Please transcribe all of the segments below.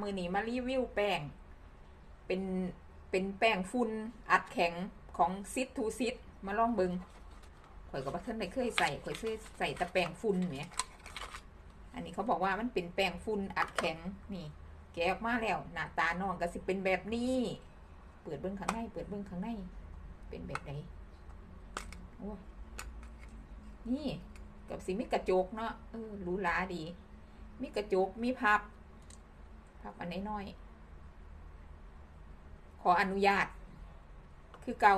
มือนี้มารีวิวแป้ง เป็นเป็นแป้งฝุ่นอัดแข็งของซิดทูซิดมาลองเบิงข่อยกับว่าท่านได้เคยใส่ข่อยเคยใส่ต่แป้งฝุ่นเนี่ยอันนี้เขาบอกว่ามันเป็นแป้งฝุ่นอัดแข็งนี่ แกะออกมาแล้ว หน้าตาน้องก็สิเป็นแบบนี้ เปิดเบิ้งข้างในเปิดเบิ้งข้างในเป็นแบบไหนโอ้นี่กับสิมีกระจกเนาะเออรูหราดี มีกระจกมีพับ พับอันน้อยๆขออนุญาต คือเกา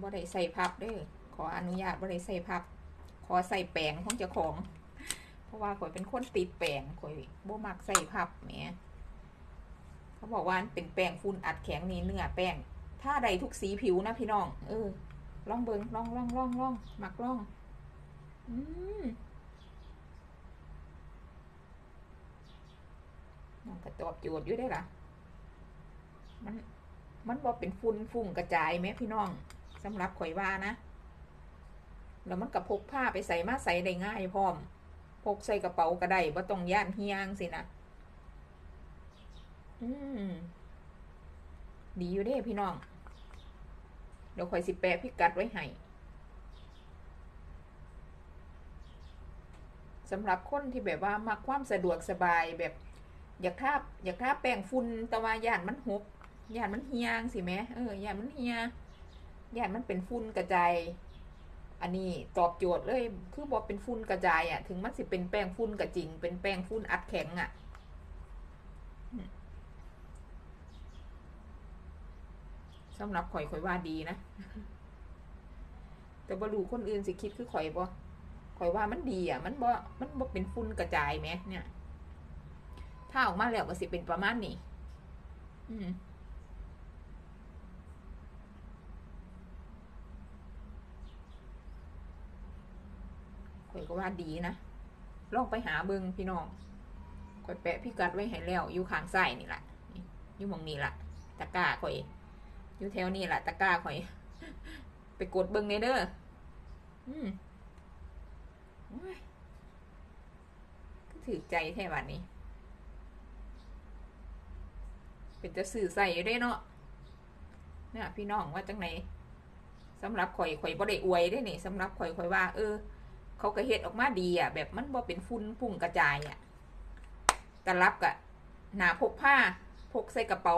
บ่ได้ใส่พับด้อขออนุญาตบ่ได้ใส่พับ ขอใส่แปรงของเจ้าของ เพราะว่าข่อยเป็นคนติดแปรงข่อยบ่มักใส่พับแหมเขาบอกว่าเป็นแป้งฝุ่นอัดแข็งนี่เนื้อแป้งถ้าใดทุกสีผิวนะพี่น้อง เออลองเบิงลองลองลองลองมักลอง อืม น้องกระตอบโจทย์อยู่ได้ล่ะ มันมันบอกเป็นฝุ่นฝุ่งกระจายไหมพี่น้องสำหรับข่อยว่านะแล้วมันกับพกผ้าไปใส่มาใส่ได้ง่ายพร้อม พกใส่กระเป๋าก็ได้บ่ต้องย่านเฮียงสินะอืมดีอยู่เด้พี่น้อง เดี๋ยวข่อยสิแปะพิกัดไว้ให้สำหรับคนที่แบบว่ามักความสะดวกสบายแบบ อยากทาอยากทาแป้งฝุ่นแต่ว่าย่านมันหกย่านมันเฮียงสิแม่เออหยานมันเฮียหยานมันเป็นฝุ่นกระจายอันนี้ตอบโจทย์เลยคือบอกเป็นฝุ่นกระจายอะ่ะ ถึงมันสิเป็นแป้งฝุ่นกระจริง เป็นแป้งฝุ่นอัดแข็งอะ่ะสำหรับข่อยข่อยว่าดีนะแต่บรูคนอื่นสิคิดคือข่อยบ่ข่อยว่ามันดีอะ มันบ่มันบ่เป็นฝุ่นกระจายไหมเนี่ย ถ้าออกมาแล้วก็สิเป็นประมาณนี้ อืมข่อยก็ว่าดีนะ ลองไปหาเบิงพี่น้องข่อยแปะพี่กัดไว้ให้แล้ว อยู่ข้างซ้ายนี่แหละอยู่มองนี่แหละตะกร้าข่อย อยู่แถวนี้แหละตะกร้าข่อย ไปกดเบิงในเด้อ อืมถือใจแท่วันนี้ เป็นจะสื่อใส่ได้เนาะเนี่ยพี่น้องว่าจังไหนสำหรับข่อยข่อยบ่ได้อวยได้นี่สำหรับข่อยข่อยว่า เออ เขาก็เฮ็ดออกมาดีอะ แบบมันบ่เป็นฟุ้นพุ่งกระจายอะตะรับกะหนาพกผ้าพกใส่กระเป๋า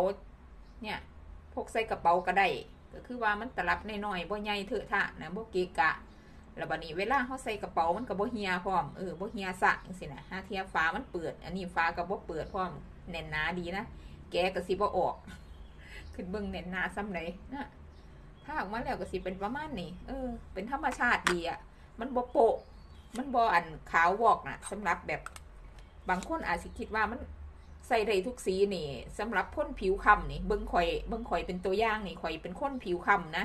เนี่ยพกใส่กระเป๋าก็ได้ก็คือว่ามันตะรับน้อยๆบ่ใหญ่เถอะทะนะบ่เกะกะแล้วบัดนี้เวลาเขาใส่กระเป๋ามันก็บ่เฮียพร้อมเออบ่เฮียสะจังซี่นะหาเทียฟ้ามันเปิด อันนี้ฟ้าก็บ่เปิดพร้อมแน่นหนาดีนะ แกก็สิบ่ออก ขึ้นเบิ่งแน่นหนาซ้ำไหนนะถ้าออกมาแล้วก็สิเป็นประมาณนี้เออ เป็นธรรมชาติดีอะ มันบ่โปะ มันบ่อันขาววอกนะสำหรับแบบบางคนอาจสิคิดว่ามันใส่ได้ทุกสีนี่สำหรับคนผิวคำนี่เบิ่งข่อยเบิ่งข่อยเป็นตัวอย่างนี่ข่อยเป็นคนผิวคำนะ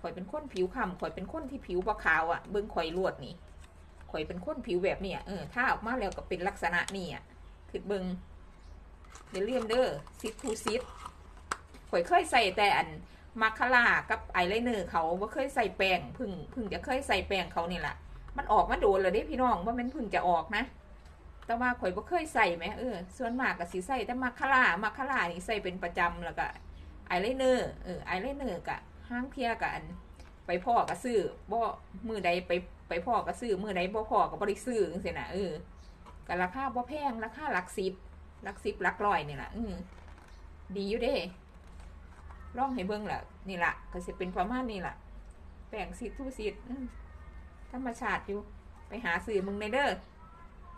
ข่อยเป็นคนผิวคำข่อยเป็นคนที่ผิวบ่ขาวอะ่ะเบิ่งข่อยลวดนี่ข่อยเป็นคนผิวแบบเนี้ยเออถ้าออกมาแล้วก็เป็นลักษณะนี่อะคือเบิ่ง เดี๋ยวเลี่ยมเด้อซิดทูซิดข่อยเคยใส่แต่อันมาคาร่ากับไอไลเนอร์เขาว่าเคยใส่แป้งพึ่งพึ่งจะเคยใส่แป้งเขานี่แหละมันออกมาโดนเลยเด้พี่น้องว่ามันพึ่งจะออกนะ แต่ว่าข่อยบ่เคยใส่ไหมเออส่วนมากก็สิใส่แต่มาคาร่ามาคาร่านี่ใส่เป็นประจำแล้วก็ไอไลเนอร์เออไอไลเนอร์กะห้างเพียกันไปพ่อก็ซื้อบ่มือใดไปไปพ่อก็ซื้อมือใดบ่พ่อก็บ่ได้ซื้อจังซี่นะเออก็ราคาบ่แพงราคาหลักสิบ ลักซิบหลักลอยนี่แหละอืดีอยู่เด้ร่องให้เบิ้งแหละนี่ล่ะก็สิเป็นประมาณนี้ล่ะแป่งสิทูสิธรรมชาติอยู่ ไปหาสื่อมึงในเด้อ